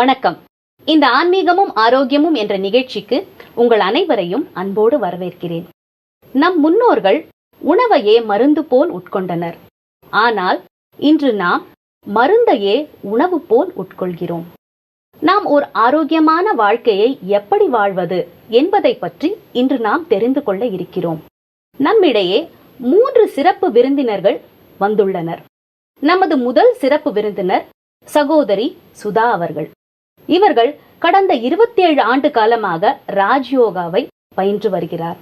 வணக்கம். இந்த ஆன்மீகமும் ஆரோக்கியமும் என்ற நிகழ்ச்சிக்கு உங்கள் அனைவரையும் அன்போடு வரவேற்கிறேன். நம் முன்னோர்கள் உணவையே மருந்து போல் உட்கொண்டனர். ஆனால் இன்று நாம் மருந்தையே உணவு போல் உட்கொள்கிறோம். நாம் ஒரு ஆரோக்கியமான வாழ்க்கையை எப்படி வாழ்வது என்பதை பற்றி இன்று நாம் தெரிந்து கொள்ள இருக்கிறோம். நம்மிடையே மூன்று சிறப்பு விருந்தினர்கள் வந்துள்ளனர். நமது முதல் சிறப்பு விருந்தினர் சகோதரி சுதா அவர்கள். இவர்கள் கடந்த இருபத்தி ஏழு ஆண்டு காலமாக ராஜ்யோகாவை பயின்று வருகிறார்.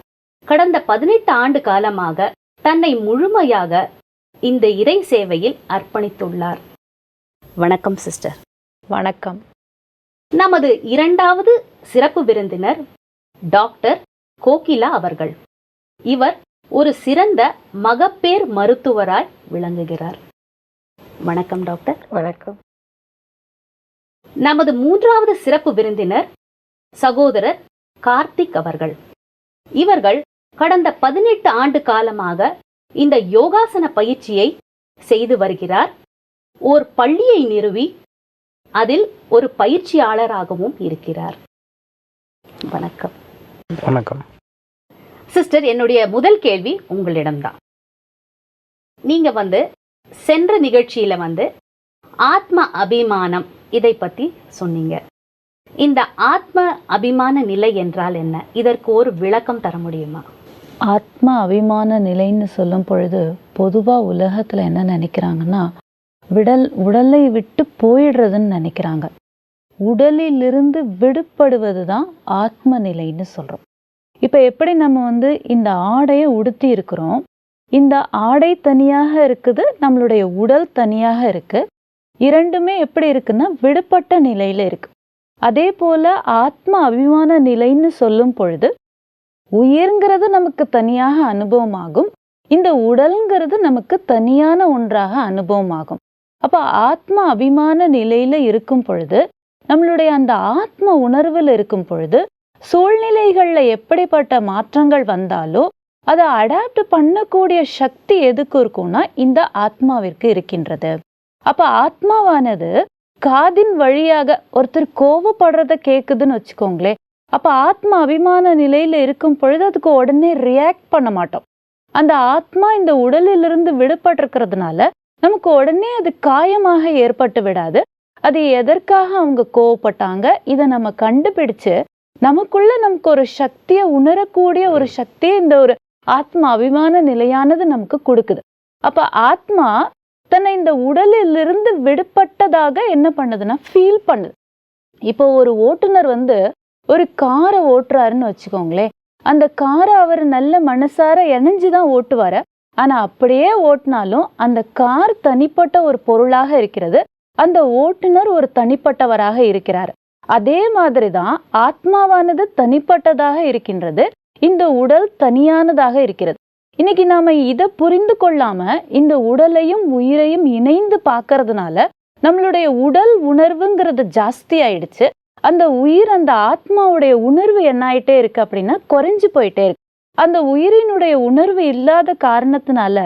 கடந்த பதினெட்டு ஆண்டு காலமாக தன்னை முழுமையாக இந்த இறை சேவையில் அர்ப்பணித்துள்ளார். வணக்கம் சிஸ்டர். வணக்கம். நமது இரண்டாவது சிறப்பு விருந்தினர் டாக்டர் கோகிலா அவர்கள். இவர் ஒரு சிறந்த மகப்பேர் மருத்துவராய் விளங்குகிறார். வணக்கம் டாக்டர். வணக்கம். நமது மூன்றாவது சிறப்பு விருந்தினர் சகோதரர் கார்த்திக் அவர்கள். இவர்கள் கடந்த பதினெட்டு ஆண்டு காலமாக இந்த யோகாசன பயிற்சியை செய்து வருகிறார். ஓர் பள்ளியை நிறுவி அதில் ஒரு பயிற்சியாளராகவும் இருக்கிறார். வணக்கம். வணக்கம். சிஸ்டர் என்னுடைய முதல் கேள்வி உங்களிடம்தான். நீங்க வந்து சென்ற நிகழ்ச்சியில வந்து ஆத்ம அபிமானம் இதை பத்தி சொன்னீங்க. இந்த ஆத்ம அபிமான நிலை என்றால் என்ன? இதற்கு ஒரு விளக்கம் தர முடியுமா? ஆத்ம அபிமான நிலைன்னு சொல்லும் பொழுது பொதுவாக உலகத்தில் என்ன நினைக்கிறாங்கன்னா விடல் உடலை விட்டு போயிடுறதுன்னு நினைக்கிறாங்க. உடலிலிருந்து விடுபடுவது தான் ஆத்ம நிலைன்னு சொல்கிறோம் இப்போ எப்படி நம்ம வந்து இந்த ஆடையை உடுத்தி இருக்கிறோம்? இந்த ஆடை தனியாக இருக்குது நம்மளுடைய உடல் தனியாக இருக்குது இரண்டுமே எப்படி இருக்குன்னா விடுபட்ட நிலையில் இருக்கு. அதே போல ஆத்ம அபிமான நிலைன்னு சொல்லும் பொழுது உயிர்ங்கிறது நமக்கு தனியாக அனுபவமாகும். இந்த உடல்ங்கிறது நமக்கு தனியான ஒன்றாக அனுபவமாகும். அப்ப ஆத்ம அபிமான நிலையில இருக்கும் பொழுது நம்மளுடைய அந்த ஆத்ம உணர்வில் இருக்கும் பொழுது சூழ்நிலைகள்ல எப்படிப்பட்ட மாற்றங்கள் வந்தாலோ அதை அடாப்ட் பண்ணக்கூடிய சக்தி எதுக்கு இருக்கும்னா இந்த ஆத்மாவிற்கு இருக்கின்றது. அப்போ ஆத்மாவானது காதின் வழியாக ஒருத்தர் கோவப்படுறத கேட்குதுன்னு வச்சுக்கோங்களேன் அப்போ ஆத்மா அபிமான நிலையில் இருக்கும் பொழுது அதுக்கு உடனே ரியாக்ட் பண்ண மாட்டோம். அந்த ஆத்மா இந்த உடலிலிருந்து விடுபட்டிருக்கிறதுனால நமக்கு உடனே அது காயமாக ஏற்பட்டு விடாது. அது எதற்காக அவங்க கோவப்பட்டாங்க இதை நம்ம கண்டுபிடிச்சு நமக்குள்ள நமக்கு ஒரு சக்தியை உணரக்கூடிய ஒரு சக்தியை இந்த ஒரு ஆத்மா அபிமான நிலையானது நமக்கு கொடுக்குது. அப்ப ஆத்மா தன்னை இந்த உடலிலிருந்து விடுபட்டதாக என்ன பண்ணுதுன்னா ஃபீல் பண்ணுது. இப்போ ஒரு ஓட்டுநர் வந்து ஒரு காரை ஓட்டுறாருன்னு வச்சுக்கோங்களேன். அந்த காரை அவர் நல்ல மனசார இணைஞ்சு தான் ஓட்டுவார். ஆனால் அப்படியே ஓட்டினாலும் அந்த கார் தனிப்பட்ட ஒரு பொருளாக இருக்கிறது. அந்த ஓட்டுநர் ஒரு தனிப்பட்டவராக இருக்கிறார். அதே மாதிரி தான் ஆத்மாவானது தனிப்பட்டதாக இருக்கின்றது. இந்த உடல் தனியானதாக இருக்கிறது. இன்னைக்கு நாம இதை புரிந்து கொள்ளாம இந்த உடலையும் உயிரையும் இணைந்து பார்க்கறதுனால நம்மளுடைய உடல் உணர்வுங்கிறது ஜாஸ்தி ஆயிடுச்சு. அந்த உயிர் அந்த ஆத்மாவுடைய உணர்வு என்ன ஆயிட்டே இருக்கு அப்படின்னா குறைஞ்சு போயிட்டே இருக்கு. அந்த உயிரினுடைய உணர்வு இல்லாத காரணத்தினால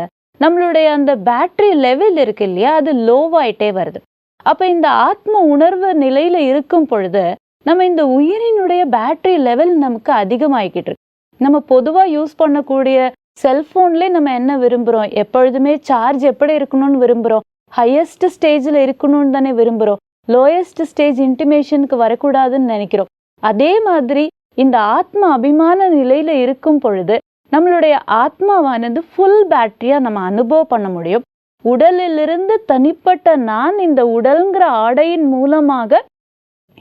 நம்மளுடைய அந்த பேட்டரி லெவல் இருக்கு இல்லையா அது லோவாயிட்டே வருது. அப்ப இந்த ஆத்ம உணர்வு நிலையில இருக்கும் பொழுது நம்ம இந்த உயிரினுடைய பேட்டரி லெவல் நமக்கு அதிகமாகிக்கிட்டு இருக்கு. நம்ம பொதுவா யூஸ் பண்ணக்கூடிய செல்ஃபோன்லேயே நம்ம என்ன விரும்புகிறோம் எப்பொழுதுமே சார்ஜ் எப்படி இருக்கணும்னு விரும்புகிறோம் ஹையஸ்ட் ஸ்டேஜில் இருக்கணும்னு தானே விரும்புகிறோம் லோயஸ்ட் ஸ்டேஜ் இன்டிமேஷனுக்கு வரக்கூடாதுன்னு நினைக்கிறோம். அதே மாதிரி இந்த ஆத்ம அபிமான நிலையில் இருக்கும் பொழுது நம்மளுடைய ஆத்மாவானது ஃபுல் பேட்டரியாக நம்ம அனுபவம் பண்ண முடியும். உடலிலிருந்து தனிப்பட்ட நான் இந்த உடல்ங்கிற ஆடையின் மூலமாக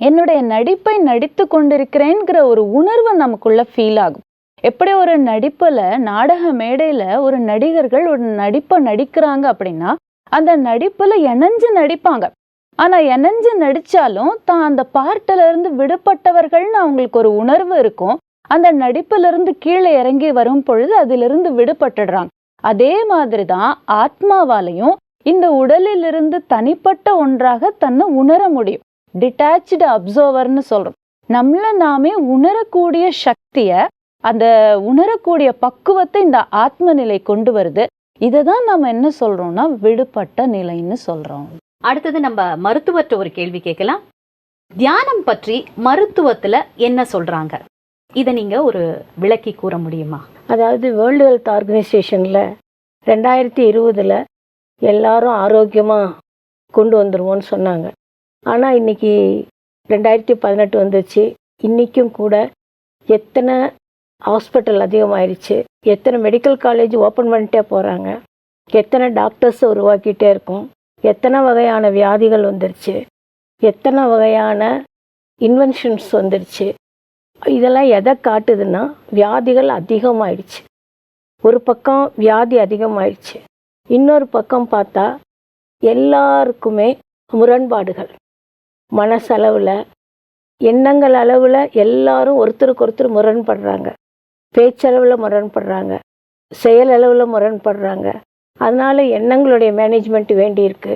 என்னுடைய நடிப்பை நடித்து கொண்டிருக்கிறேங்கிற ஒரு உணர்வு நமக்குள்ள ஃபீல் ஆகும். எப்படி ஒரு நடிப்பில் நாடக மேடையில் ஒரு நடிகர்கள் ஒரு நடிப்பை நடிக்கிறாங்க அப்படின்னா அந்த நடிப்பில் இணைஞ்சு நடிப்பாங்க. ஆனால் இணைஞ்சு நடித்தாலும் தான் அந்த பார்ட்டிலிருந்து விடுபட்டவர்கள்னு அவங்களுக்கு ஒரு உணர்வு இருக்கும். அந்த நடிப்பிலிருந்து கீழே இறங்கி வரும் பொழுது அதிலிருந்து விடுபட்டுடுறாங்க. அதே மாதிரி தான் ஆத்மாவாலையும் இந்த உடலிலிருந்து தனிப்பட்ட ஒன்றாக தன்னை உணர முடியும். டிட்டாச்சு அப்சர்வர்னு சொல்கிறோம் நம்மளை நாமே உணரக்கூடிய சக்தியை அந்த உணரக்கூடிய பக்குவத்தை இந்த ஆத்ம நிலை கொண்டு வருது. இதை தான் நம்ம என்ன சொல்றோம்னா விடுபட்ட நிலைன்னு சொல்றோம். அடுத்தது நம்ம மருத்துவர்கிட்ட ஒரு கேள்வி கேட்கலாம். தியானம் பற்றி மருத்துவத்துல என்ன சொல்றாங்க? இத நீங்க ஒரு விளக்கி கூற முடியுமா? அதாவது வேர்ல்டு ஹெல்த் ஆர்கனைசேஷனில் ரெண்டாயிரத்தி இருபதில் எல்லாரும் ஆரோக்கியமாக கொண்டு வந்துருவோம்னு சொன்னாங்க. ஆனால் இன்னைக்கு ரெண்டாயிரத்தி பதினெட்டு வந்துச்சு. இன்றைக்கும் கூட எத்தனை ஹாஸ்பிட்டல் அதிகமாயிருச்சு. எத்தனை மெடிக்கல் காலேஜ் ஓப்பன் பண்ணிட்டே போகிறாங்க எத்தனை டாக்டர்ஸ் உருவாக்கிட்டே இருக்கோம். எத்தனை வகையான வியாதிகள் வந்துருச்சு. எத்தனை வகையான இன்வென்ஷன்ஸ் வந்துருச்சு. இதெல்லாம் எதை காட்டுதுன்னா வியாதிகள் அதிகமாயிடுச்சு ஒரு பக்கம் வியாதி அதிகமாயிடுச்சு இன்னொரு பக்கம் பார்த்தா எல்லாருக்குமே முரண்பாடுகள். மனசளவில் எண்ணங்கள் அளவில் எல்லாரும் ஒருத்தருக்கு ஒருத்தர் முரண்படுறாங்க. பேச்சளவில் முரண்படுறாங்க. செயலளவில் முரண்படுறாங்க. அதனால் எண்ணங்களுடைய மேனேஜ்மெண்ட் வேண்டியிருக்கு.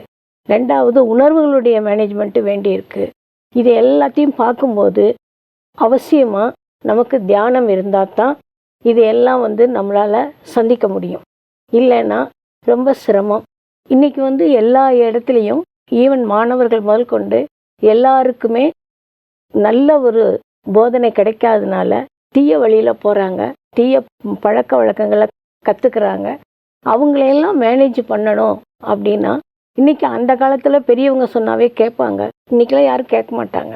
ரெண்டாவது உணர்வுகளுடைய மேனேஜ்மெண்ட்டு வேண்டியிருக்கு. இது எல்லாத்தையும் பார்க்கும்போது அவசியமாக நமக்கு தியானம் இருந்தால் தான் இது எல்லாம் வந்து நம்மளால் சந்திக்க முடியும். இல்லைன்னா ரொம்ப சிரமம். இன்றைக்கி வந்து எல்லா இடத்துலையும் ஈவன் மாணவர்கள் முதல் கொண்டு எல்லாருக்குமே நல்ல ஒரு போதனை கிடைக்காதனால தீய வழியில் போகிறாங்க தீய பழக்க வழக்கங்களை கற்றுக்குறாங்க அவங்களையெல்லாம் மேனேஜ் பண்ணணும் அப்படின்னா இன்றைக்கி அந்த காலத்தில் பெரியவங்க சொன்னாவே கேட்பாங்க. இன்றைக்கெலாம் யாரும் கேட்க மாட்டாங்க.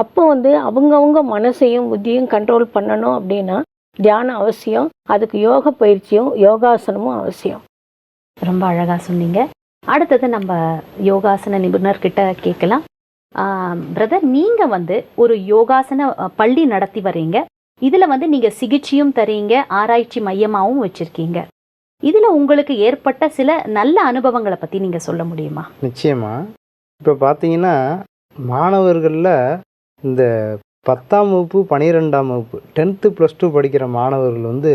அப்போ வந்து அவங்கவுங்க மனசையும் புத்தியும் கண்ட்ரோல் பண்ணணும் அப்படின்னா தியானம் அவசியம் அதுக்கு யோக பயிற்சியும் யோகாசனமும் அவசியம். ரொம்ப அழகாக சொன்னீங்க. அடுத்தது நம்ம யோகாசன நிபுணர்கிட்ட கேட்கலாம். பிரதர் நீங்கள் வந்து ஒரு யோகாசன பள்ளி நடத்தி வர்றீங்க. இதில் வந்து நீங்கள் சிகிச்சையும் தரீங்க ஆராய்ச்சி மையமாகவும் வச்சுருக்கீங்க. இதில் உங்களுக்கு ஏற்பட்ட சில நல்ல அனுபவங்களை பற்றி நீங்கள் சொல்ல முடியுமா? நிச்சயமாக இப்போ பார்த்தீங்கன்னா மாணவர்களில் இந்த பத்தாம் வகுப்பு பனிரெண்டாம் வகுப்பு டென்த்து ப்ளஸ் டூ படிக்கிற மாணவர்கள் வந்து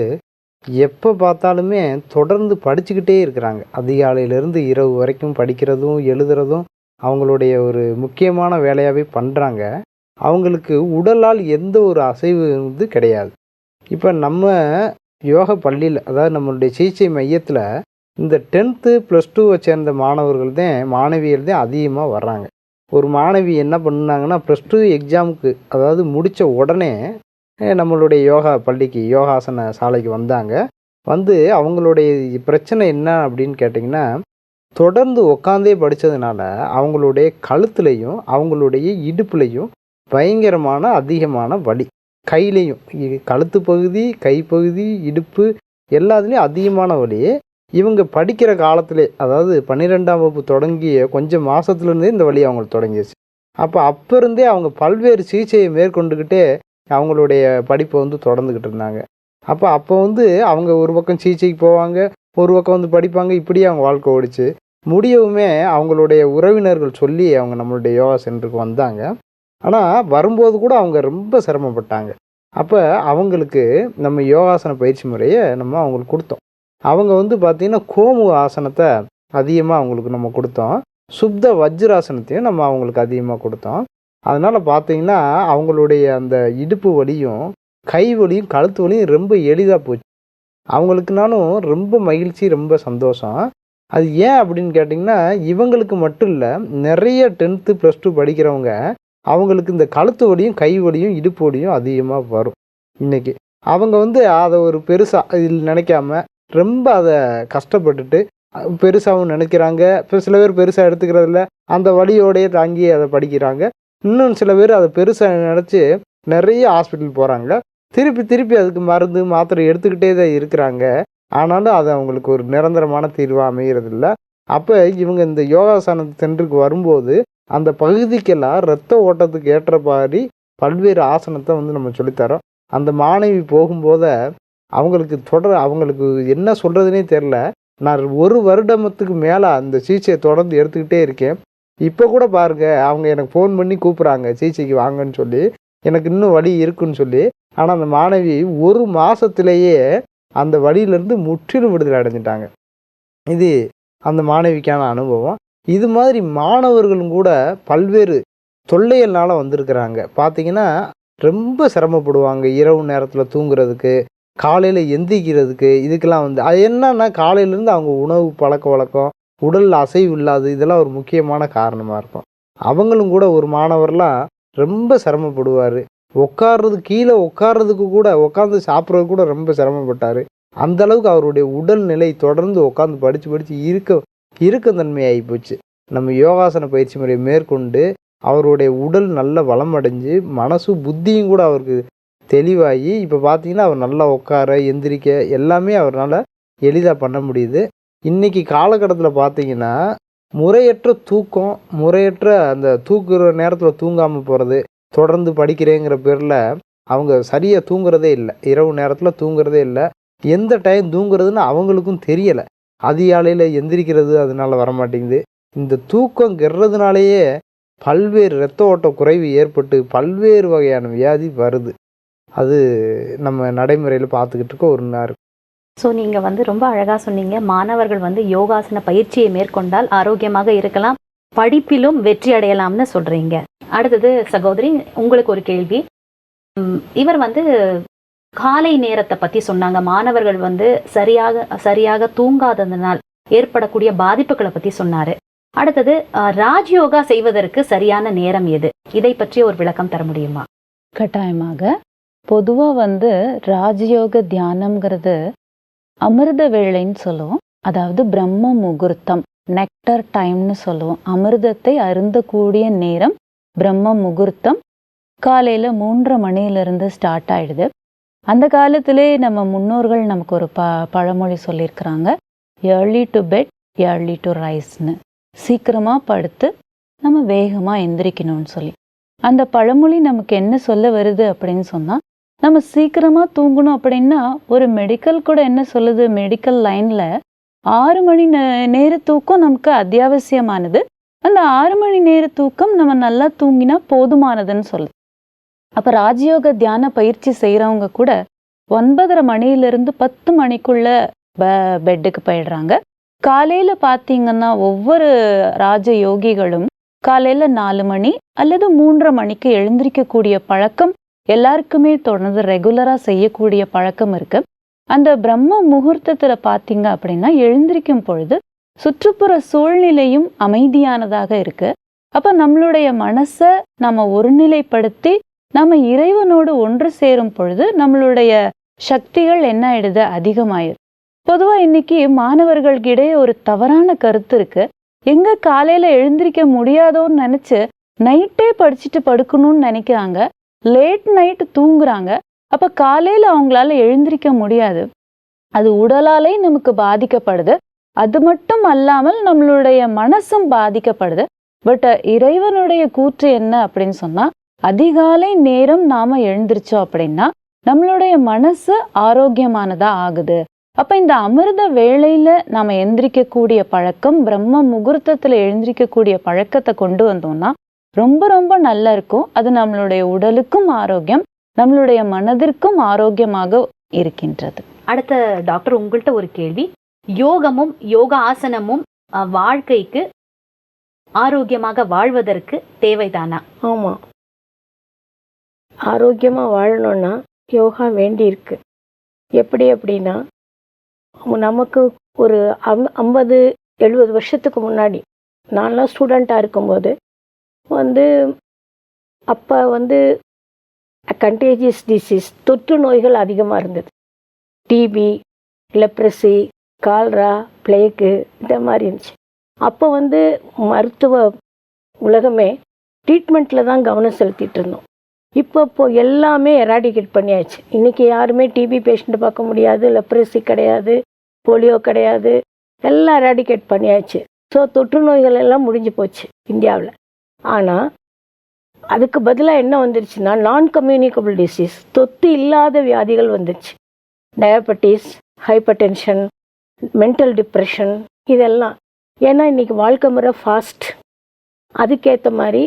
எப்போ பார்த்தாலுமே தொடர்ந்து படிச்சுக்கிட்டே இருக்கிறாங்க. அதிகாலையிலேருந்து இரவு வரைக்கும் படிக்கிறதும் எழுதுறதும் அவங்களுடைய ஒரு முக்கியமான வேலையாகவே பண்ணுறாங்க அவங்களுக்கு உடலால் எந்த ஒரு அசைவு வந்து கிடையாது. இப்போ நம்ம யோக பள்ளியில் அதாவது நம்மளுடைய சிகிச்சை மையத்தில் இந்த டென்த்து ப்ளஸ் டூவை சேர்ந்த மாணவர்கள் தான் மாணவியர் தான் அதிகமாக வர்றாங்க. ஒரு மாணவி என்ன பண்ணாங்கன்னா ப்ளஸ் டூ எக்ஸாமுக்கு அதாவது முடித்த உடனே நம்மளுடைய யோகா பள்ளிக்கு யோகாசன சாலைக்கு வந்தாங்க. வந்து அவங்களுடைய பிரச்சனை என்ன அப்படின்னு கேட்டிங்கன்னா தொடர்ந்து உட்காந்தே படித்ததுனால அவங்களுடைய கழுத்துலையும் அவங்களுடைய இடுப்புலையும் பயங்கரமான அதிகமான வலி. கையிலையும் கழுத்து பகுதி கைப்பகுதி இடுப்பு எல்லாத்துலேயும் அதிகமான வலி இவங்க படிக்கிற காலத்திலே அதாவது பன்னிரெண்டாம் வகுப்பு தொடங்கிய கொஞ்சம் மாதத்துலேருந்தே இந்த வழி அவங்களுக்கு தொடங்கிடுச்சு அப்போ அப்போ இருந்தே அவங்க பல்வேறு சிகிச்சையை மேற்கொண்டுக்கிட்டே அவங்களுடைய படிப்பை வந்து தொடர்ந்துக்கிட்டு இருந்தாங்க. அப்போ அப்போ வந்து அவங்க ஒரு பக்கம் சிகிச்சைக்கு போவாங்க ஒரு பக்கம் வந்து படிப்பாங்க இப்படியே அவங்க வாழ்க்கை ஓடிச்சு. முடியவுமே அவங்களுடைய உறவினர்கள் சொல்லி அவங்க நம்மளுடைய யோகா சென்டருக்கு வந்தாங்க. ஆனால் வரும்போது கூட அவங்க ரொம்ப சிரமப்பட்டாங்க. அப்போ அவங்களுக்கு நம்ம யோகாசன பயிற்சி முறையை நம்ம அவங்களுக்கு கொடுத்தோம். அவங்க வந்து பார்த்திங்கன்னா கோமு ஆசனத்தை அதிகமாக அவங்களுக்கு நம்ம கொடுத்தோம். சுப்த வஜ்ராசனத்தையும் நம்ம அவங்களுக்கு அதிகமாக கொடுத்தோம். அதனால் பார்த்தீங்கன்னா அவங்களுடைய அந்த இடுப்பு வலியும் கை வலியும் கழுத்து வலியும் ரொம்ப எளிதாக போச்சு. அவங்களுக்குனாலும் ரொம்ப மகிழ்ச்சி ரொம்ப சந்தோஷம். அது ஏன் அப்படின்னு கேட்டிங்கன்னா இவங்களுக்கு மட்டும் இல்லை நிறைய டென்த்து ப்ளஸ் டூ படிக்கிறவங்க அவங்களுக்கு இந்த கழுத்து வலியும் கை வலியும் இடுப்பு வலியும் அதிகமாக வரும் இன்னைக்கு. அவங்க வந்து அதை ஒரு பெருசாக இதில் நினைக்காம ரொம்ப அதை கஷ்டப்பட்டுட்டு பெருசாகவும் நினைக்கிறாங்க. இப்போ சில பேர் பெருசாக எடுத்துக்கிறதில்ல. அந்த வழியோடையே தாங்கி அதை படிக்கிறாங்க. இன்னும் சில பேர் அதை பெருசாக நினச்சி நிறைய ஹாஸ்பிட்டல் போகிறாங்க திருப்பி திருப்பி அதுக்கு மருந்து மாத்திரை எடுத்துக்கிட்டே தான் இருக்கிறாங்க. ஆனாலும் அது அவங்களுக்கு ஒரு நிரந்தரமான தீர்வாக அமைகிறதில்ல அப்போ இவங்க இந்த யோகாசன சென்டருக்கு வரும்போது அந்த பகுதிக்கெல்லாம் ரத்த ஓட்டத்துக்கு ஏற்ற மாதிரி பல்வேறு ஆசனத்தை வந்து நம்ம சொல்லித்தரோம். அந்த மாணவி போகும்போத அவங்களுக்கு தொடர் அவங்களுக்கு என்ன சொல்கிறதுனே தெரில நான் ஒரு வருடமத்துக்கு மேலே அந்த சிகிச்சையை தொடர்ந்து எடுத்துக்கிட்டே இருக்கேன். இப்போ கூட பாருங்க அவங்க எனக்கு ஃபோன் பண்ணி கூப்பிட்றாங்க சிகிச்சைக்கு வாங்கன்னு சொல்லி. எனக்கு இன்னும் வழி இருக்குன்னு சொல்லி. ஆனால் அந்த மாணவி ஒரு மாதத்திலேயே அந்த வழியிலேருந்து முற்றிலும் விடுதலை அடைஞ்சிட்டாங்க. இது அந்த மாணவிக்கான அனுபவம். இது மாதிரி மாணவர்களும் கூட பல்வேறு தொல்லைகள்னால வந்திருக்கிறாங்க. பார்த்தீங்கன்னா ரொம்ப சிரமப்படுவாங்க. இரவு நேரத்தில் தூங்குறதுக்கு காலையில் எந்திரிக்கிறதுக்கு இதுக்கெல்லாம் வந்து அது என்னன்னா காலையிலேருந்து அவங்க உணவு பழக்க வழக்கம் உடல் அசைவு இல்லாது இதெல்லாம் ஒரு முக்கியமான காரணமாக இருக்கும். அவங்களும் கூட ஒரு மாணவர்லாம் ரொம்ப சிரமப்படுவார். உட்கார்றது கீழே உட்கார்றதுக்கு கூட உட்காந்து சாப்பிட்றது கூட ரொம்ப சிரமப்பட்டார். அந்தளவுக்கு அவருடைய அவருடைய உடல்நிலை தொடர்ந்து உட்காந்து படித்து படித்து இருக்க இருக்க தன்மையாகி போச்சு நம்ம யோகாசன பயிற்சி முறையை மேற்கொண்டு அவருடைய உடல் நல்ல வளமடைஞ்சு மனசு புத்தியும் கூட அவருக்கு தெளிவாகி இப்போ பார்த்தீங்கன்னா அவர் நல்லா உட்கார எந்திரிக்க எல்லாமே அவரால் எளிதாக பண்ண முடியுது. இன்றைக்கி காலகட்டத்தில் பார்த்தீங்கன்னா முறையற்ற தூக்கம் முறையற்ற அந்த தூக்குற நேரத்தில் தூங்காமல் போகிறது தொடர்ந்து படிக்கிறேங்கிற பேரில் அவங்க சரியாக தூங்குறதே இல்லை. இரவு நேரத்தில் தூங்குறதே இல்லை. எந்த டைம் தூங்குறதுன்னு அவங்களுக்கும் தெரியலை. அதிகாலையில் எந்திரிக்கிறது அதனால வர மாட்டேங்குது இந்த தூக்கம் கெடுறதுனாலேயே பல்வேறு இரத்த ஓட்ட குறைவு ஏற்பட்டு பல்வேறு வகையான வியாதி வருது. அது நம்ம நடைமுறையில் பார்த்துக்கிட்டு இருக்க ஒரு நேரம் ஸோ நீங்கள் வந்து ரொம்ப அழகாக சொன்னீங்க. மாணவர்கள் வந்து யோகாசன பயிற்சியை மேற்கொண்டால் ஆரோக்கியமாக இருக்கலாம் படிப்பிலும் வெற்றி அடையலாம்னு சொல்கிறீங்க அடுத்தது சகோதரி உங்களுக்கு ஒரு கேள்வி. இவர் வந்து காலை நேரத்தை பற்றி சொன்னாங்க. மாணவர்கள் வந்து சரியாக சரியாக தூங்காததனால் ஏற்படக்கூடிய பாதிப்புகளை பற்றி சொன்னார். அடுத்தது அஹ், ராஜ்யோகா செய்வதற்கு சரியான நேரம் எது? இதை பற்றி ஒரு விளக்கம் தர முடியுமா? கட்டாயமாக. பொதுவாக வந்து ராஜயோக தியானம்ங்கிறது அமிர்த வேளைன்னு சொல்லுவோம். அதாவது பிரம்ம முகூர்த்தம் நெக்டர் டைம்னு சொல்லுவோம். அமிர்தத்தை அருந்தக்கூடிய நேரம் பிரம்ம முகூர்த்தம். காலையில் மூன்றரை மணியிலிருந்து ஸ்டார்ட் ஆயிடுது. அந்த காலத்திலே நம்ம முன்னோர்கள் நமக்கு ஒரு ப பழமொழி சொல்லியிருக்கிறாங்க. Early to bed early to ரைஸ்னு சீக்கிரமாக படுத்து நம்ம வேகமாக எந்திரிக்கணும்னு சொல்லி. அந்த பழமொழி நமக்கு என்ன சொல்ல வருது அப்படின்னு சொன்னால் நம்ம சீக்கிரமாக தூங்கணும் அப்படின்னா ஒரு மெடிக்கல் கூட என்ன சொல்லுது? மெடிக்கல் லைனில் ஆறு மணி நே- நேர தூக்கம் நமக்கு அத்தியாவசியமானது. அந்த ஆறு மணி நேர தூக்கம் நம்ம நல்லா தூங்கினா போதுமானதுன்னு சொல்லுது. அப்போ ராஜயோக தியான பயிற்சி செய்றவங்க கூட ஒன்பதரை மணியிலிருந்து பத்து மணிக்குள்ள பெ- பெட்டுக்கு போயிடுறாங்க. காலையில் பார்த்தீங்கன்னா ஒவ்வொரு ராஜ யோகிகளும் காலையில நாலு மணி அல்லது மூன்றரை மணிக்கு எழுந்திருக்கக்கூடிய பழக்கம் எல்லாருக்குமே தொடர்ந்து ரெகுலராக செய்யக்கூடிய பழக்கம் இருக்கு. அந்த பிரம்ம முகூர்த்தத்தில் பார்த்தீங்க அப்படின்னா எழுந்திருக்கும் பொழுது சுற்றுப்புற சூழ்நிலையும் அமைதியானதாக இருக்கு. அப்போ நம்மளுடைய மனசை நம்ம ஒருநிலைப்படுத்தி நம்ம இறைவனோடு ஒன்று சேரும் பொழுது நம்மளுடைய சக்திகள் என்ன ஆயிடுது? அதிகமாயிரு. பொதுவாக இன்னைக்கு மாணவர்களுக்கிடையே ஒரு தவறான கருத்து இருக்கு. எங்க காலையில எழுந்திருக்க முடியாதோன்னு நினைச்சு நைட்டே படிச்சுட்டு படுக்கணும்னு நினைக்கிறாங்க. லேட் நைட் தூங்குறாங்க. அப்ப காலையில அவங்களால எழுந்திருக்க முடியாது. அது உடலாலே நமக்கு பாதிக்கப்படுது. அது மட்டும் அல்லாமல் நம்மளுடைய மனசும் பாதிக்கப்படுது. பட் இறைவனுடைய கூற்று என்ன அப்படின்னு சொன்னா அதிகாலை நேரம் நாம எழுந்திருச்சோம் அப்படின்னா நம்மளுடைய மனசு ஆரோக்கியமானதா ஆகுது. அப்ப இந்த அமிர்த வேளையில நாம எந்திரிக்கக்கூடிய பழக்கம் பிரம்ம முகூர்த்தத்துல எழுந்திரிக்கக்கூடிய பழக்கத்தை கொண்டு வந்தோம்னா ரொம்ப ரொம்ப நல்லா இருக்கும். அது நம்மளுடைய உடலுக்கும் ஆரோக்கியம் நம்மளுடைய மனதிற்கும் ஆரோக்கியமாக இருக்கின்றது. அடுத்த டாக்டர் உங்கள்கிட்ட ஒரு கேள்வி. யோகமும் யோக ஆசனமும் வாழ்க்கைக்கு ஆரோக்கியமாக வாழ்வதற்கு தேவைதானா? ஆமாம் ஆரோக்கியமாக வாழணும்னா யோகா வேண்டியிருக்கு. எப்படி அப்படின்னா நமக்கு ஒரு அம் ஐம்பது எழுபது வருஷத்துக்கு முன்னாடி நான்லாம் ஸ்டூடெண்ட்டாக இருக்கும்போது வந்து அப்போ வந்து கண்டேஜியஸ் டிசீஸ் தொற்று நோய்கள் அதிகமாக இருந்தது. டிபி லெப்ரசி கால்ரா பிளேக்கு இந்த மாதிரி இருந்துச்சு. அப்போ வந்து மருத்துவ உலகமே ட்ரீட்மெண்ட்டில் தான் கவனம் செலுத்திட்டு இருந்தோம். இப்போ இப்போ எல்லாமே எராடிகேட் பண்ணியாச்சு. இன்றைக்கி யாருமே டிபி பேஷண்ட்டு பார்க்க முடியாது லெப்ரஸி கிடையாது போலியோ கிடையாது. எல்லாம் எராடிகேட் பண்ணியாச்சு. ஸோ தொற்று நோய்கள் எல்லாம் முடிஞ்சு போச்சு இந்தியாவில். ஆனால் அதுக்கு பதிலாக என்ன வந்துருச்சுன்னா நான் கம்யூனிகபிள் டிசீஸ் தொத்து இல்லாத வியாதிகள் வந்துருச்சு. Diabetes hypertension mental depression இதெல்லாம். ஏன்னா இன்றைக்கி வாழ்க்கை முறை ஃபாஸ்ட் அதுக்கேற்ற மாதிரி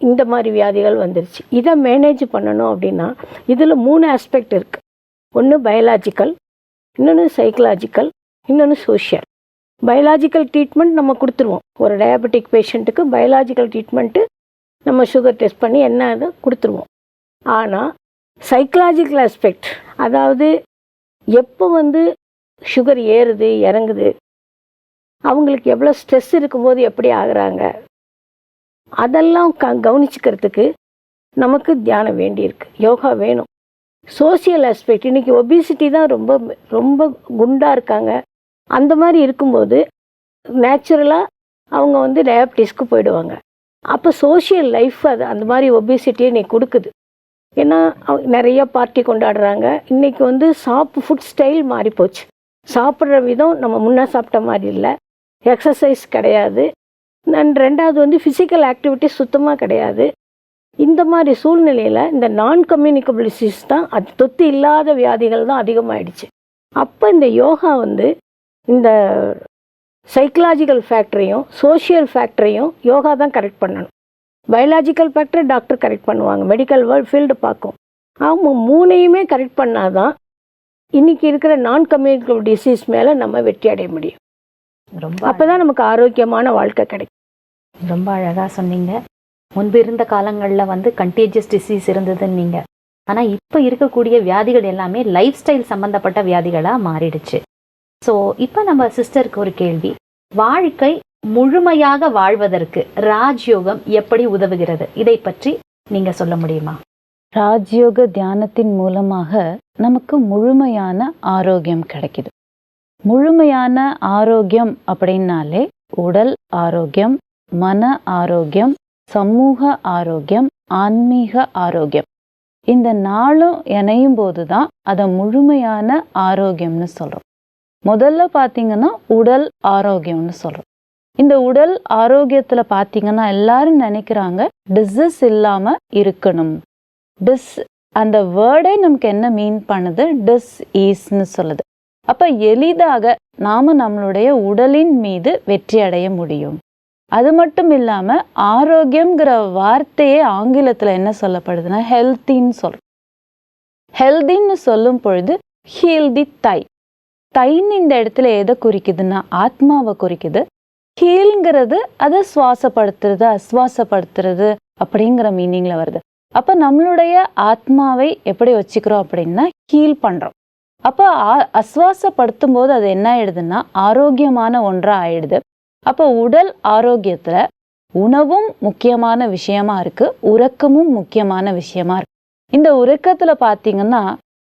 இந்த மாதிரி வியாதிகள் வந்துருச்சு. இதை மேனேஜ் பண்ணணும் அப்படின்னா இதில் மூணு ஆஸ்பெக்ட் இருக்குது ஒன்று பயாலாஜிக்கல் இன்னொன்று சைக்கலாஜிக்கல் இன்னொன்று சோஷியல் பயாலாஜிக்கல் ட்ரீட்மெண்ட் நம்ம கொடுத்துருவோம். ஒரு டயபெட்டிக் பேஷண்ட்டுக்கு பயாலாஜிக்கல் ட்ரீட்மெண்ட்டு நம்ம சுகர் டெஸ்ட் பண்ணி என்ன அதை கொடுத்துருவோம். ஆனால் சைக்கலாஜிக்கல் ஆஸ்பெக்ட் அதாவது எப்போ வந்து சுகர் ஏறுது இறங்குது அவங்களுக்கு எவ்வளோ ஸ்ட்ரெஸ் இருக்கும்போது எப்படி ஆகுறாங்க அதெல்லாம் க கவனிச்சுக்கிறதுக்கு நமக்கு தியானம் வேண்டியிருக்கு. யோகா வேணும். சோசியல் ஆஸ்பெக்ட் இன்றைக்கி ஒபிசிட்டி தான் ரொம்ப ரொம்ப குண்டாக இருக்காங்க. அந்த மாதிரி இருக்கும்போது நேச்சுரலாக அவங்க வந்து டயபிட்டிஸ்க்கு போயிடுவாங்க. அப்போ சோஷியல் லைஃப் அது அந்த மாதிரி ஒபிசிட்டியை நீ கொடுக்குது. ஏன்னா அவங்க நிறைய பார்ட்டி கொண்டாடுறாங்க. இன்றைக்கி வந்து சாப்பு ஃபுட் ஸ்டைல் மாறி போச்சு சாப்பிட்ற விதம் நம்ம முன்னே சாப்பிட்ட மாதிரி இல்லை. எக்ஸசைஸ் கிடையாது. நான் ரெண்டாவது வந்து ஃபிசிக்கல் ஆக்டிவிட்டி சுத்தமாக கிடையாது. இந்த மாதிரி சூழ்நிலையில் இந்த நான் கம்யூனிகபிள் டிசீஸ் தான் அது தொத்து இல்லாத வியாதிகள் தான் அதிகமாயிடுச்சு. அப்போ இந்த யோகா வந்து இந்த சைக்கலாஜிக்கல் ஃபேக்டரையும் சோஷியல் ஃபேக்டரையும் யோகா தான் கரெக்ட் பண்ணணும். பயாலாஜிக்கல் ஃபேக்டரை டாக்டர் கரெக்ட் பண்ணுவாங்க. மெடிக்கல் வேர்ல்ட் ஃபீல்டு பார்க்கும். அவங்க மூணையுமே கரெக்ட் பண்ணாதான் இன்னைக்கு இருக்கிற நான் கம்யூனிகபிள் டிசீஸ் மேலே நம்ம வெற்றி அடைய முடியும். ரொம்ப அப்போ தான் நமக்கு ஆரோக்கியமான வாழ்க்கை கிடைக்கும். ரொம்ப அழகாக சொன்னீங்க. முன்பு இருந்த காலங்களில் வந்து கண்டேஜியஸ் டிசீஸ் இருந்ததுன்னு ஆனால் இப்போ இருக்கக்கூடிய வியாதிகள் எல்லாமே லைஃப் ஸ்டைல் சம்மந்தப்பட்ட வியாதிகளாக மாறிடுச்சு. ஸோ இப்போ நம்ம சிஸ்டருக்கு ஒரு கேள்வி. வாழ்க்கை முழுமையாக வாழ்வதற்கு ராஜ்யோகம் எப்படி உதவுகிறது? இதை பற்றி நீங்க சொல்ல முடியுமா? ராஜ்யோக தியானத்தின் மூலமாக நமக்கு முழுமையான ஆரோக்கியம் கிடைக்குது. முழுமையான ஆரோக்கியம் அப்படின்னாலே உடல் ஆரோக்கியம் மன ஆரோக்கியம் சமூக ஆரோக்கியம் ஆன்மீக ஆரோக்கியம். இந்த நாளும் இணையும் போது தான் அதை முழுமையான ஆரோக்கியம்னு சொல்கிறோம் முதல்ல பார்த்தீங்கன்னா உடல் ஆரோக்கியம்னு சொல்கிறோம் இந்த உடல் ஆரோக்கியத்தில் பார்த்தீங்கன்னா எல்லாரும் நினைக்கிறாங்க டிசீஸ் இல்லாமல் இருக்கணும். டிஸ் அந்த வேர்டே நமக்கு என்ன மீன் பண்ணுது? டிஸ் ஈஸ்னு சொல்லுது. அப்போ எளிதாக நாம் நம்மளுடைய உடலின் மீது வெற்றி அடைய முடியும். அது மட்டும் இல்லாமல் ஆரோக்கியங்கிற வார்த்தையே ஆங்கிலத்தில் என்ன சொல்லப்படுதுன்னா ஹெல்த்தின்னு சொல்கிறோம் ஹெல்தின்னு சொல்லும் பொழுது ஹீல் தி தை தைன்னு இந்த இடத்துல எதை குறிக்குதுன்னா ஆத்மாவை குறிக்குது. ஹீல்ங்கிறது அதை சுவாசப்படுத்துறது அஸ்வாசப்படுத்துறது அப்படிங்கிற மீனிங்கில் வருது. அப்போ நம்மளுடைய ஆத்மாவை எப்படி வச்சுக்கிறோம் அப்படின்னா ஹீல் பண்ணுறோம் அப்போ அஸ்வாசப்படுத்தும் போது அது என்ன ஆயிடுதுன்னா ஆரோக்கியமான ஒன்றாக ஆயிடுது. அப்போ உடல் ஆரோக்கியத்தில் உணவும் முக்கியமான விஷயமா இருக்கு உறக்கமும் முக்கியமான விஷயமா இருக்கு. இந்த உறக்கத்தில் பார்த்தீங்கன்னா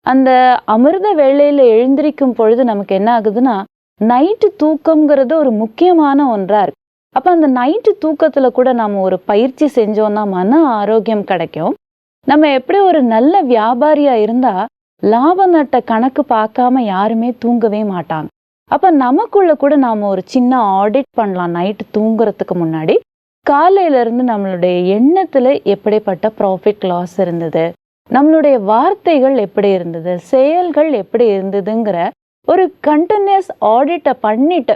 அந்த அமிர்த வேளையில் எழுந்திருக்கும் பொழுது நமக்கு என்ன ஆகுதுன்னா நைட்டு தூக்கம்ங்கிறது ஒரு முக்கியமான ஒன்றா இருக்கு. அப்போ அந்த நைட்டு தூக்கத்தில் கூட நம்ம ஒரு பயிற்சி செஞ்சோம்னா மன ஆரோக்கியம் கிடைக்கும். நம்ம எப்படி ஒரு நல்ல வியாபாரியா இருந்தா லாப நட்ட கணக்கு பார்க்காம யாருமே தூங்கவே மாட்டாங்க. அப்போ நமக்குள்ள கூட நாம் ஒரு சின்ன ஆடிட் பண்ணலாம். நைட்டு தூங்குறதுக்கு முன்னாடி. காலையில இருந்து நம்மளுடைய எண்ணத்தில் எப்படிப்பட்ட ப்ராஃபிட் லாஸ் இருந்தது? நம்மளுடைய வார்த்தைகள் எப்படி இருந்தது? செயல்கள் எப்படி இருந்ததுங்கிற ஒரு கண்டினியூஸ் ஆடிட்டை பண்ணிட்டு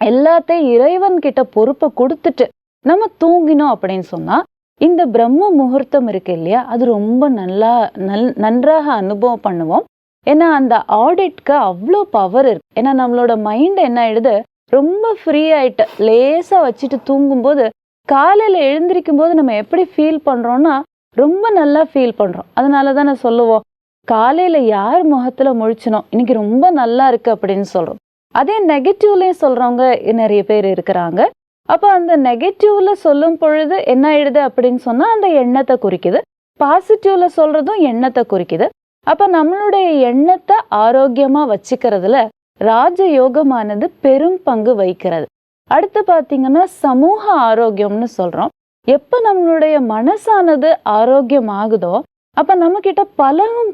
எல்லாத்தையும் இறைவன்கிட்ட பொறுப்பை கொடுத்துட்டு நம்ம தூங்கினோம் அப்படின்னு சொன்னால் இந்த பிரம்ம முகூர்த்தம் இருக்கு இல்லையா? அது ரொம்ப நல்லா நல் நன்றாக அனுபவம் பண்ணுவோம். ஏன்னா அந்த ஆடிட்க்கு அவ்வளோ பவர் இருக்கு. ஏன்னா நம்மளோட மைண்ட் என்ன ஆயிடுது? ரொம்ப ஃப்ரீ ஆயிட்டு லேசாக வச்சுட்டு தூங்கும்போது காலையில் எழுந்திருக்கும் போது நம்ம எப்படி ஃபீல் பண்ணுறோன்னா ரொம்ப நல்லா ஃபீல் பண்ணுறோம் அதனால தான் நான் சொல்லுவோம் காலையில் யார் முகத்தில் முழிச்சனோ இன்னைக்கு ரொம்ப நல்லா இருக்குது அப்படின்னு சொல்கிறோம் அதே நெகட்டிவ்லேயும் சொல்கிறவங்க நிறைய பேர் இருக்கிறாங்க. அப்போ அந்த நெகட்டிவில் சொல்லும் பொழுது என்ன ஆயிடுது அப்படின்னு சொன்னால் அந்த எண்ணத்தை குறிக்குது. பாசிட்டிவில் சொல்கிறதும் எண்ணத்தை குறிக்குது. அப்ப நம்மளுடைய எண்ணத்தை ஆரோக்கியமா வச்சுக்கிறதுல ராஜயோகமானது பெரும் பங்கு வகிக்கிறது. அடுத்து பார்த்தீங்கன்னா சமூக ஆரோக்கியம்னு சொல்றோம். எப்ப நம்மளுடைய மனசானது ஆரோக்கியம் ஆகுதோ அப்ப நம்ம கிட்ட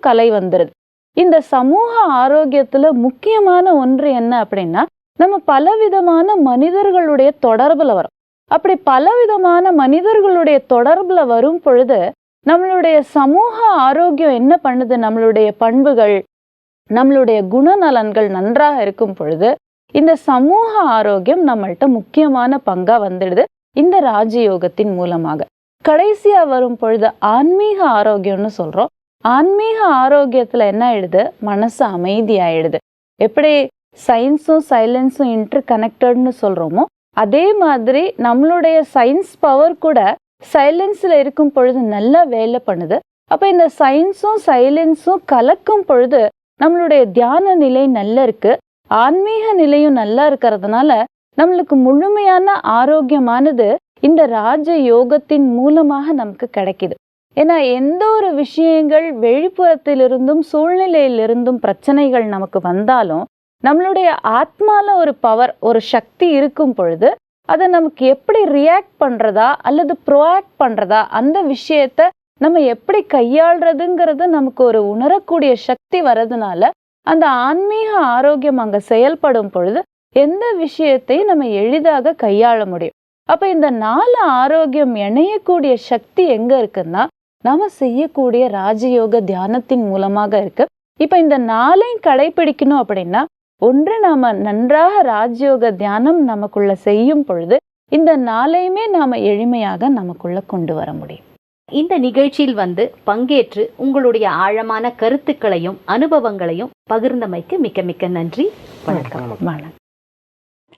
கலை வந்துருது. இந்த சமூக ஆரோக்கியத்துல முக்கியமான ஒன்று என்ன அப்படின்னா நம்ம பலவிதமான மனிதர்களுடைய தொடர்புல வரும். அப்படி பலவிதமான மனிதர்களுடைய தொடர்புல வரும் பொழுது நம்மளுடைய சமூக ஆரோக்கியம் என்ன பண்ணுது? நம்மளுடைய பண்புகள் நம்மளுடைய குணநலன்கள் நன்றாக இருக்கும் பொழுது இந்த சமூக ஆரோக்கியம் நம்மள்ட்ட முக்கியமான பங்காக வந்துடுது இந்த ராஜயோகத்தின் மூலமாக. கடைசியாக வரும் பொழுது ஆன்மீக ஆரோக்கியம்னு சொல்கிறோம் ஆன்மீக ஆரோக்கியத்தில் என்ன ஆயிடுது? மனசு அமைதியாயிடுது. எப்படி சயின்ஸும் சைலன்ஸும் இன்டர் கனெக்டட்னு சொல்கிறோமோ அதே மாதிரி நம்மளுடைய சயின்ஸ் பவர் கூட சைலன்ஸில் இருக்கும் பொழுது நல்லா வேலை பண்ணுது. அப்போ இந்த சயின்ஸும் சைலன்ஸும் கலக்கும் பொழுது நம்மளுடைய தியான நிலை நல்லா இருக்கு. ஆன்மீக நிலையும் நல்லா இருக்கிறதுனால நம்மளுக்கு முழுமையான ஆரோக்கியமானது இந்த ராஜ யோகத்தின் மூலமாக நமக்கு கிடைக்குது. ஏன்னா எந்த ஒரு விஷயங்கள் வெளிப்புறத்திலிருந்தும் சூழ்நிலையிலிருந்தும் பிரச்சனைகள் நமக்கு வந்தாலும் நம்மளுடைய ஆத்மால ஒரு பவர் ஒரு சக்தி இருக்கும் பொழுது அதை நமக்கு எப்படி ரியாக்ட் பண்ணுறதா அல்லது ப்ரோஆக்ட் பண்ணுறதா அந்த விஷயத்த நம்ம எப்படி கையாள்றதுங்கிறது நமக்கு ஒரு உணரக்கூடிய சக்தி வர்றதுனால அந்த ஆன்மீக ஆரோக்கியம் அங்கே செயல்படும் பொழுது எந்த விஷயத்தையும் நம்ம எளிதாக கையாள முடியும். அப்போ இந்த நாலு ஆரோக்கியம் இணையக்கூடிய சக்தி எங்கே இருக்குன்னா நம்ம செய்யக்கூடிய ராஜயோக தியானத்தின் மூலமாக இருக்கு. இப்போ இந்த நாளையும் கடைபிடிக்கணும் அப்படின்னா ஒன்று நாம நன்றாக ராஜயோக தியானம் நமக்குள்ள செய்யும் பொழுது இந்த நாளையுமே நாம எளிமையாக நமக்குள்ள கொண்டு வர முடியும். இந்த நிகழ்ச்சியில் வந்து பங்கேற்று உங்களுடைய ஆழமான கருத்துக்களையும் அனுபவங்களையும் பகிர்ந்தமைக்கு மிக்க மிக்க நன்றி. வணக்கம். வணக்கம்.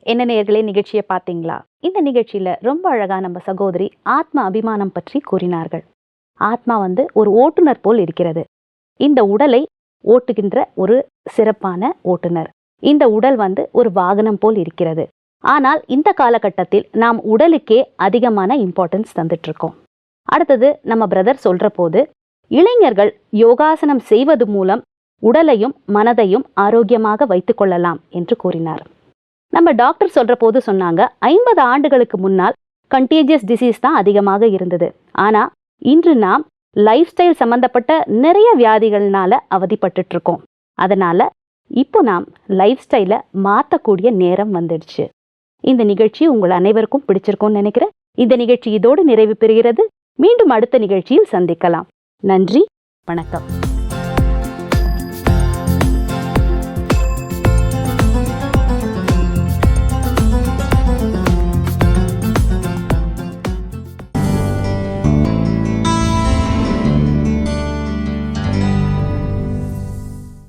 என்ன நேர்களே நிகழ்ச்சியை பார்த்தீங்களா? இந்த நிகழ்ச்சியில ரொம்ப அழகா நம்ம சகோதரி ஆத்ம அபிமானம் பற்றி கூறினார்கள். ஆத்மா வந்து ஒரு ஓட்டுநர் போல் இருக்கிறது. இந்த உடலை ஓட்டுகின்ற ஒரு சிறப்பான ஓட்டுநர். இந்த உடல் வந்து ஒரு வாகனம் போல் இருக்கிறது. ஆனால் இந்த காலகட்டத்தில் நாம் உடலுக்கே அதிகமான இம்பார்ட்டன்ஸ் தந்துட்டு இருக்கோம் அடுத்தது நம்ம பிரதர் சொல்ற போது இளைஞர்கள் யோகாசனம் செய்வது மூலம் உடலையும் மனதையும் ஆரோக்கியமாக வைத்துக் கொள்ளலாம் என்று கூறினார். நம்ம டாக்டர் சொல்ற போது சொன்னாங்க ஐம்பது ஆண்டுகளுக்கு முன்னால் கண்டேஜியஸ் டிசீஸ் தான் அதிகமாக இருந்தது. ஆனா இன்று நாம் லைஃப் ஸ்டைல் சம்பந்தப்பட்ட நிறைய வியாதிகள்னால அவதிப்பட்டுட்டு இருக்கோம் அதனால இப்போ நாம் லைஃப் ஸ்டைலை மாற்றக்கூடிய நேரம் வந்துடுச்சு. இந்த நிகழ்ச்சி உங்கள் அனைவருக்கும் பிடிச்சிருக்கும்னு நினைக்கிறேன். இந்த நிகழ்ச்சி இதோடு நிறைவு பெறுகிறது. மீண்டும் அடுத்த நிகழ்ச்சியில் சந்திக்கலாம். நன்றி. வணக்கம்.